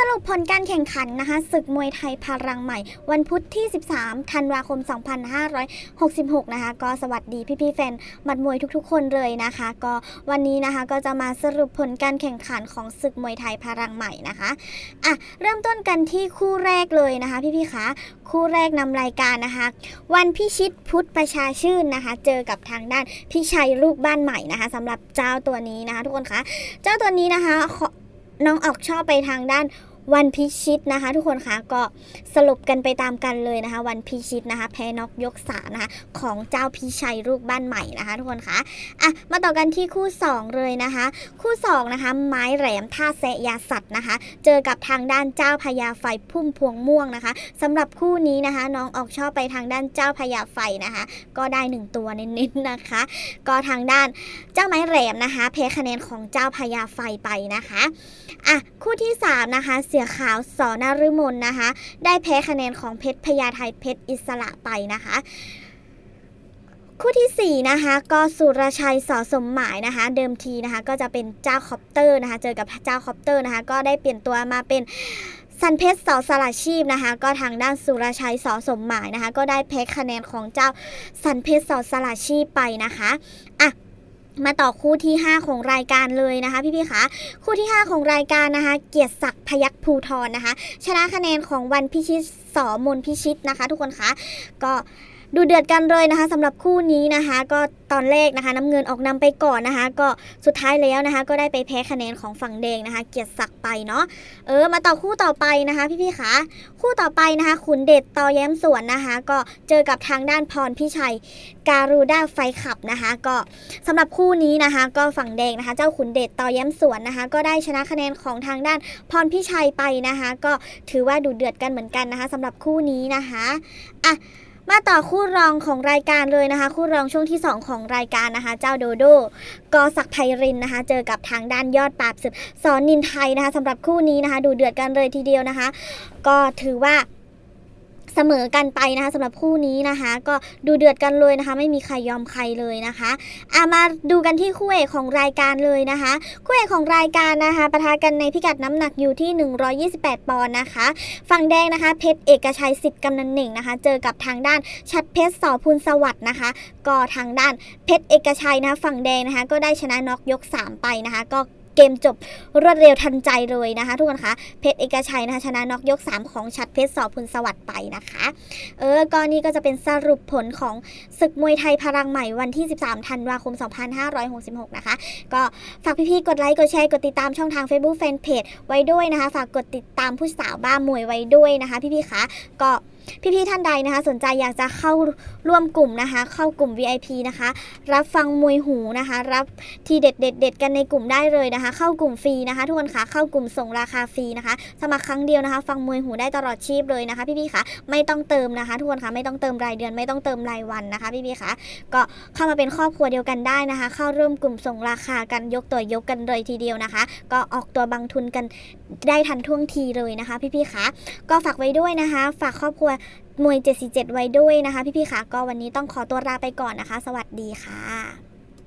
สรุปผลการแข่งขันนะคะศึกมวยไทยพลังใหม่ วันพุธที่ 13 ธันวาคม 2566 นะคะ ก็สวัสดีพี่ๆแฟนมัดมวยทุกๆ คนเลยนะคะ ก็วันนี้นะคะก็จะมาสรุปผลการแข่งขันของศึกมวยไทยพลังใหม่นะคะอะเริ่มต้นกันที่คู่แรกเลยนะคะพี่ๆคะคู่แรกนำรายการนะคะ วันพิชิตพุทธประชาชื่นนะคะ เจอกับทางด้านพี่ชัยลูกบ้านใหม่นะคะสำหรับเจ้าตัวนี้นะคะ ทุกคนคะเจ้าตัวนี้นะคะขอ น้องออกชอบไปทางด้าน วันพิชิตนะคะ ทุกคนคะก็สรุปกันไปตามกันเลยนะคะ วันพิชิตนะคะแพ้น็อกยกสานะคะของเจ้าพิชัยลูกบ้านใหม่นะคะ ทุกคนคะอะมาต่อกันที่คู่ 2 เลยนะคะ คู่2นะคะไม้แหลมท่าแซะยาสัตว์นะคะ เจอกับทางด้านเจ้าพญาไฟพุ่มพวงม่วงนะคะสำหรับคู่นี้นะคะ น้องออกชอบไปทางด้านเจ้าพญาไฟนะคะ ก็ได้หนึ่งตัวเน้นๆนะคะ ก็ทางด้านเจ้าไม้แหลมนะคะแพ้คะแนนของเจ้าพญาไฟไปนะคะอะคู่ที่3นะคะสือขาวสอนารุมนนะคะ ได้แพ้คะแนนของเพชรพญาไทยเพชรอิสระไปนะคะคู่ทีสี่ 4 นะคะก็สุรชัยสอสมหมายนะคะ เดิมทีนะคะก็จะเป็นเจ้าคอปเตอร์นะคะ เจอกับเจ้าคอปเตอร์นะคะ ก็ได้เปลี่ยนตัวมาเป็นสันเพชรสอสละชีพนะคะ ก็ทางด้านสุรชัยสอสมหมายนะคะ ก็ได้แพ้คะแนนของเจ้าสันเพชรสอสละชีพไปนะคะอะ มาต่อคู่ที่ 5 ของรายการเลยนะคะพี่ๆคะคู่ที่ 5 ของรายการนะคะ เกียรติศักดิ์พยัคฆ์ภูทรนะคะ ชนะคะแนนของวันพิชิตสอมนพิชิตนะคะ ทุกคนคะก็ ดูเดือดกันเลยนะคะสำหรับคู่นี้นะคะ ก็ตอนแรกนะคะน้ำเงินออกนำไปก่อนนะคะ ก็สุดท้ายแล้วนะคะ ก็ได้ไปแพ้คะแนนของฝั่งแดงนะคะ เกียรติศักดิ์ไปเนาะเออมาต่อคู่ต่อไปนะคะ พี่ๆคะคู่ต่อไปนะคะ ขุนเดชต่อแย้มสวนนะคะ ก็เจอกับทางด้านพรพิชัยการูด้าไฟขับนะคะ ก็สำหรับคู่นี้นะคะ ก็ฝั่งแดงนะคะ เจ้าขุนเดชต่อแย้มสวนนะคะ ก็ได้ชนะคะแนนของทางด้านพรพิชัยไปนะคะ ก็ถือว่าดูเดือดกันเหมือนกันนะคะสำหรับคู่นี้นะคะอะ มาต่อคู่รองของรายการเลยนะคะ คู่รองช่วงที่ 2 ของรายการนะคะ เจ้าโดโดกอศักไพรินนะคะ เจอกับทางด้านยอดปราบศึกสอนนินไทยนะคะสำหรับคู่นี้นะคะ ดูเดือดกันเลยทีเดียวนะคะ ก็ถือว่า เสมอกันไปนะคะสำหรับคู่นี้นะคะ ก็ดูเดือดกันเลยนะคะ ไม่มีใครยอมใครเลยนะคะอะมาดูกันที่คู่เอกของรายการเลยนะคะคู่เอกของรายการนะคะปะทะกันในพิกัดน้ำหนักอยู่ที่ 128 ปอนด์นะคะฝั่งแดงนะคะเพชรเอกชัยสิทธิ์กำนันหนึ่งนะคะ เจอกับทางด้านชัดเพชรสอพูลสวัสด์นะคะ ก็ทางด้านเพชรเอกชัยนะคะฝั่งแดงนะคะ ก็ได้ชนะน็อกยก 3 ไปนะคะ ก็ เกมจบรวดเร็วทันใจเลยนะคะ ทุกคนคะเพชรเอกชัยนะคะชนะน็อกยก 3 ของชัดเพชรสอพูลสวัสดิ์ไปนะคะ เออก็นี่ก็จะเป็นสรุปผลของศึกมวยไทยพลังใหม่วันที่ 13 ธันวาคม 2566 นะคะ ก็ฝากพี่ๆกดไลค์กดแชร์กดติดตามช่องทาง Facebook Fanpage ไว้ด้วยนะคะ ฝากกดติดตามผู้สาวบ้ามวยไว้ด้วยนะคะ พี่ๆคะก็ พี่ๆท่านใดนะคะ สนใจอยากจะเข้าร่วมกลุ่มนะคะ เข้ากลุ่ม VIP นะคะ รับฟังมวยหูนะคะ รับทีเด็ดเด็ดเด็ดกันในกลุ่มได้เลยนะคะ เข้ากลุ่มฟรีนะคะ ทุกคนคะเข้ากลุ่มส่งราคาฟรีนะคะ สมัครครั้งเดียวนะคะ ฟังมวยหูได้ตลอดชีพเลยนะคะ พี่ๆคะไม่ต้องเติมนะคะทุกคนคะไม่ต้องเติมรายเดือนไม่ต้องเติมรายวันนะคะ พี่ๆคะก็เข้ามาเป็นครอบครัวเดียวกันได้นะคะ เข้าร่วมกลุ่มส่งราคากันยกตัวยกกันเลยทีเดียวนะคะ ก็ออกตัวบังทุนกันได้ทันท่วงทีเลยนะคะ พี่ๆคะก็ฝากไว้ด้วยนะคะ ฝากครอบครัวมวย 77 ไว้ด้วยนะคะ พี่ๆคะก็วันนี้ต้องขอตัวลาไปก่อนนะคะ สวัสดีค่ะ